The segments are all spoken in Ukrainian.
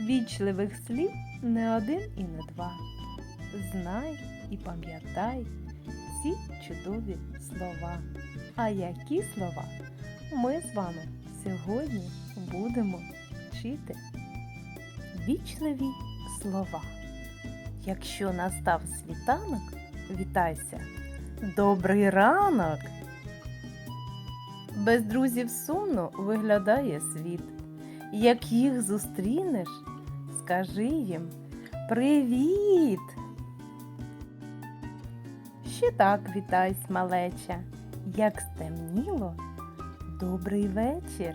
Вічливих слів не один і не два. Знай і пам'ятай ці чудові слова. А які слова ми з вами сьогодні будемо вчити? Вічливі слова. Якщо настав світанок, вітайся. Добрий ранок! Без друзів сумно виглядає світ. Як їх зустрінеш, скажи їм привіт. Ще так вітайсь, малеча, як стемніло, добрий вечір.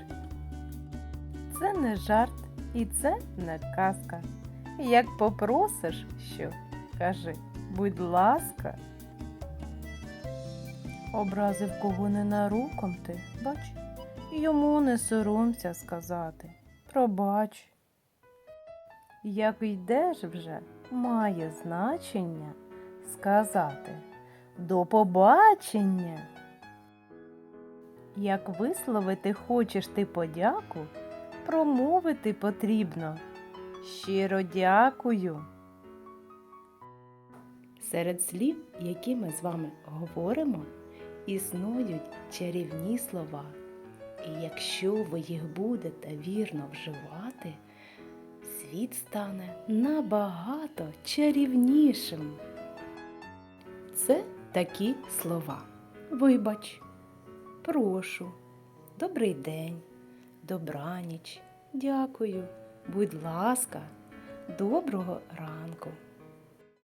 Це не жарт і це не казка. Як попросиш що, кажи, будь ласка. Образив кого ненаруком ти, бач, йому не соромся сказати. Пробач. Як йдеш вже, має значення сказати до побачення. Як висловити хочеш ти подяку, промовити потрібно. Щиро дякую. Серед слів, які ми з вами говоримо, існують чарівні слова. І якщо ви їх будете вірно вживати, світ стане набагато чарівнішим. Це такі слова. Вибач, прошу, добрий день, добраніч, дякую, будь ласка, доброго ранку.